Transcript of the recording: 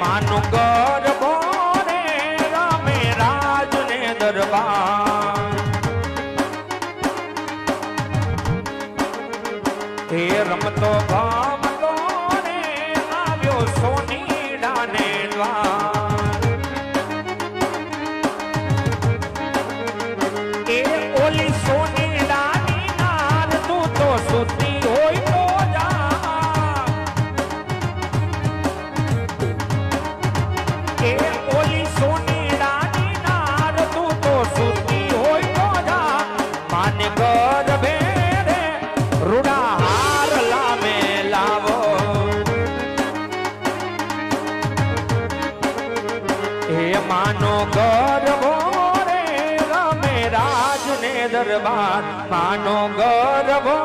માનું ગરબો રે રમે રાજ દરબાર. હે રમતો ગામતો માને ગરબે રે રૂડા હાર લામે લાવો. એ માનો ગરબો રે રમે રાજ ને દરબાર. માનો ગરબો